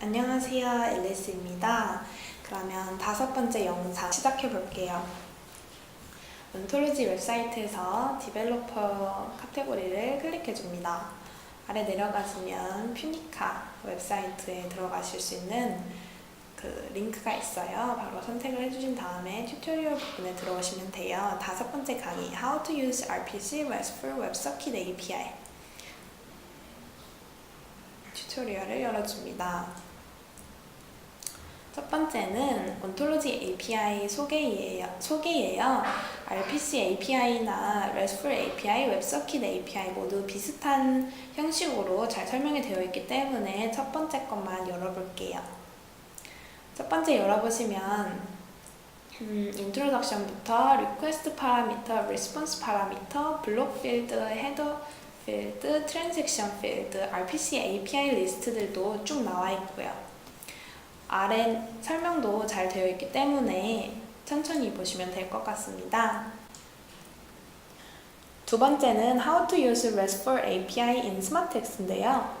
안녕하세요, 앨리스입니다. 그러면 다섯 번째 영상 시작해 볼게요. 온톨로지 웹사이트에서 디벨로퍼 카테고리를 클릭해 줍니다. 아래 내려가시면 퓨니카 웹사이트에 들어가실 수 있는 그 링크가 있어요. 바로 선택을 해주신 다음에 튜토리얼 부분에 들어오시면 돼요. 다섯 번째 강의 How to use RPC RESTful WebSocket API 튜토리얼을 열어줍니다. 첫 번째는 온톨로지 API 소개예요. 소개예요. RPC API나 RESTful API, WebSocket API 모두 비슷한 형식으로 잘 설명이 되어 있기 때문에 첫 번째 것만 열어볼게요. 첫 번째 열어보시면 음, 인트로덕션부터 리퀘스트 파라미터, 리스폰스 파라미터, 블록 필드, 헤더 필드, 트랜잭션 필드, RPC API 리스트들도 쭉 나와 있고요. 아래 설명도 잘 되어 있기 때문에 천천히 보시면 될 것 같습니다. 두 번째는 How to use RESTful API in SmartText인데요.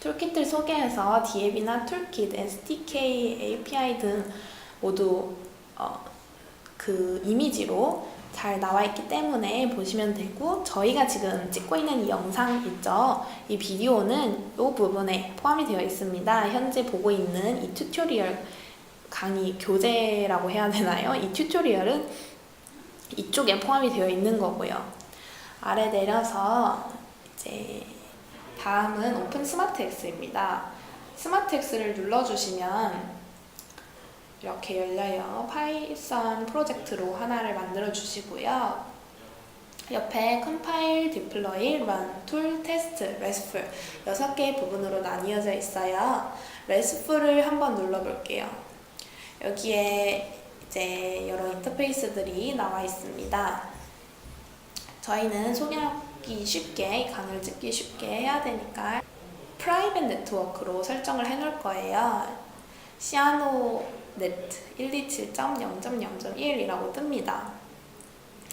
툴킷을 소개해서 DAB나 툴킷, SDK, API 등 모두 어, 그 이미지로 잘 나와 있기 때문에 보시면 되고 저희가 지금 찍고 있는 이 영상 있죠? 이 비디오는 이 부분에 포함이 되어 있습니다. 현재 보고 있는 이 튜토리얼 강의 교재라고 해야 되나요? 이 튜토리얼은 이쪽에 포함이 되어 있는 거고요. 아래 내려서 이제 다음은 오픈 스마트 X입니다. 스마트 X를 눌러주시면 이렇게 열려요. 파이썬 프로젝트로 하나를 만들어 주시고요. 옆에 컴파일, 디플로이, 런, 툴, 테스트, 레스풀 여섯 개의 부분으로 나뉘어져 있어요. 레스풀을 한번 눌러볼게요. 여기에 이제 여러 인터페이스들이 나와 있습니다. 저희는 소개하기 쉽게, 강을 찍기 쉽게 해야 되니까 프라이빗 네트워크로 설정을 해놓을 거예요. 시아노 넷 127.0.0.1이라고 뜹니다.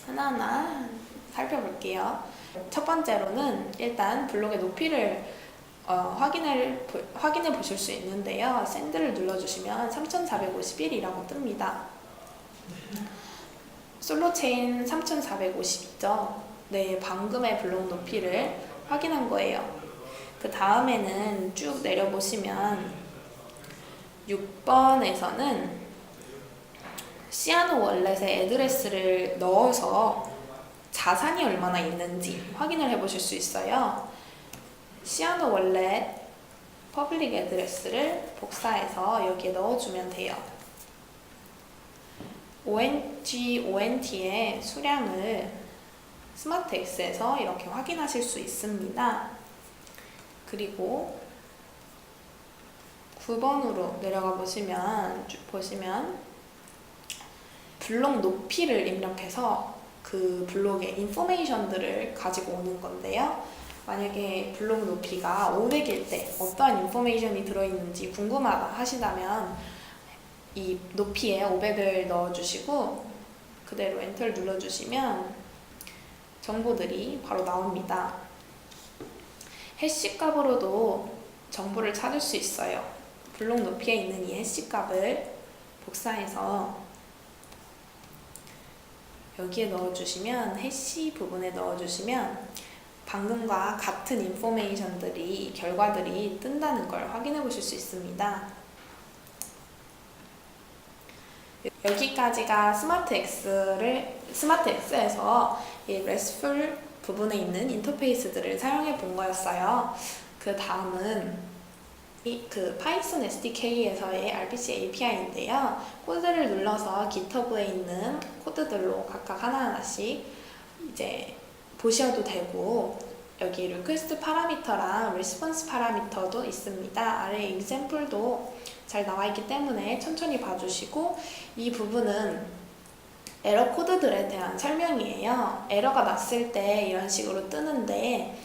하나하나 살펴볼게요. 첫 번째로는 일단 블록의 높이를 어, 확인을, 보- 확인해 보실 수 있는데요. 샌드를 눌러주시면 3451이라고 뜹니다. 솔로 체인 3450이죠. 네, 방금의 블록 높이를 확인한 거예요. 그 다음에는 쭉 내려보시면 6번에서는 시아노 월렛에 애드레스를 넣어서 자산이 얼마나 있는지 확인을 해 보실 수 있어요. 시아노 월렛 퍼블릭 애드레스를 복사해서 여기에 넣어주면 돼요. ONG, ONT의 수량을 스마트 X에서 이렇게 확인하실 수 있습니다. 그리고 9번으로 내려가 보시면 쭉 보시면 블록 높이를 입력해서 그 블록의 인포메이션들을 가지고 오는 건데요. 만약에 블록 높이가 500일 때 어떠한 인포메이션이 들어있는지 궁금하다 하시다면 이 높이에 500을 넣어주시고 그대로 엔터를 눌러주시면 정보들이 바로 나옵니다. 해시 값으로도 정보를 찾을 수 있어요. 블록 높이에 있는 이 해시 값을 복사해서 여기에 넣어주시면 해시 부분에 넣어주시면 방금과 같은 인포메이션들이 결과들이 뜬다는 걸 확인해 보실 수 있습니다. 여기까지가 스마트 X를 스마트 X에서 이 RESTful 부분에 있는 인터페이스들을 사용해 본 거였어요. 그 다음은 이 그 파이썬 SDK에서의 RPC API인데요. 코드를 눌러서 GitHub에 있는 코드들로 각각 하나하나씩 이제 보셔도 되고 여기 리퀘스트 파라미터랑 리스폰스 파라미터도 있습니다. 아래 example도 잘 나와 있기 때문에 천천히 봐주시고 이 부분은 에러 코드들에 대한 설명이에요. 에러가 났을 때 이런 식으로 뜨는데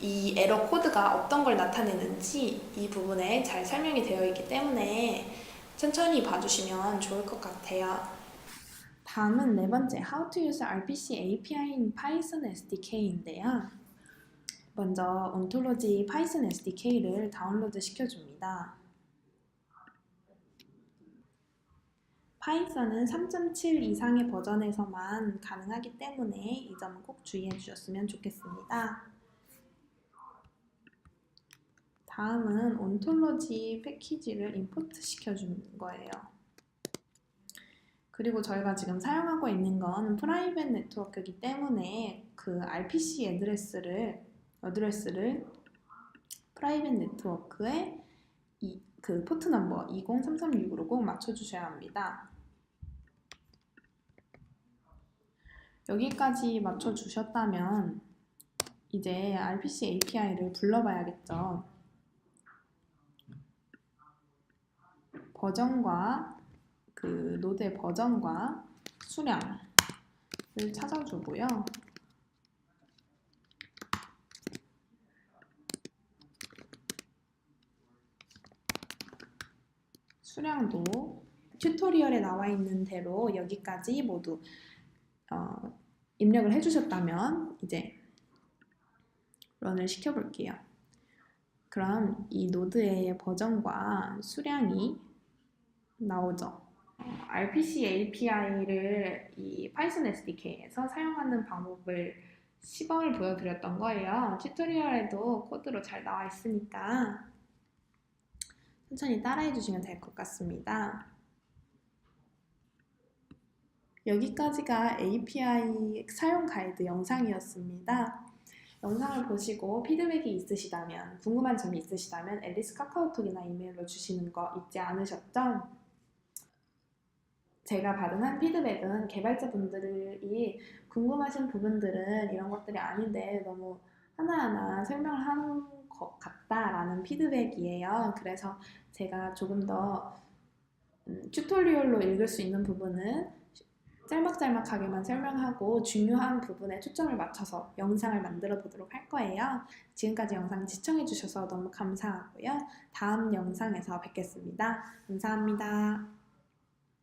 이 에러 코드가 어떤 걸 나타내는지 이 부분에 잘 설명이 되어 있기 때문에 천천히 봐주시면 좋을 것 같아요. 다음은 네 번째 How to use RPC API in Python SDK인데요. 먼저 온톨로지 파이썬 SDK를 다운로드 시켜줍니다. 파이썬은 3.7 이상의 버전에서만 가능하기 때문에 이 점은 꼭 주의해 주셨으면 좋겠습니다. 다음은 온톨로지 패키지를 임포트 시켜주는 거예요. 그리고 저희가 지금 사용하고 있는 건 프라이빗 네트워크이기 때문에 그 RPC 애드레스를 어드레스를 프라이빗 네트워크에 이, 그 포트 넘버 20336으로 꼭 맞춰주셔야 합니다. 여기까지 맞춰주셨다면 이제 RPC API를 불러봐야겠죠. 버전과 그 노드의 버전과 수량을 찾아주고요. 수량도 튜토리얼에 나와 있는 대로 여기까지 모두 어, 입력을 해주셨다면 이제 런을 시켜볼게요. 그럼 이 노드의 버전과 수량이 나오죠. RPC API를 이 파이썬 SDK에서 사용하는 방법을 시범을 보여드렸던 거예요. 튜토리얼에도 코드로 잘 나와 있으니까 천천히 따라해 주시면 될 것 같습니다. 여기까지가 API 사용 가이드 영상이었습니다. 영상을 보시고 피드백이 있으시다면, 궁금한 점이 있으시다면 앨리스 카카오톡이나 이메일로 주시는 거 잊지 않으셨죠? 제가 받은 한 피드백은 개발자분들이 궁금하신 부분들은 이런 것들이 아닌데 너무 하나하나 설명을 하는 것 같다라는 피드백이에요. 그래서 제가 조금 더 음, 튜토리얼로 읽을 수 있는 부분은 짤막짤막하게만 설명하고 중요한 부분에 초점을 맞춰서 영상을 만들어 보도록 할 거예요. 지금까지 영상 시청해 주셔서 너무 감사하고요. 다음 영상에서 뵙겠습니다. 감사합니다.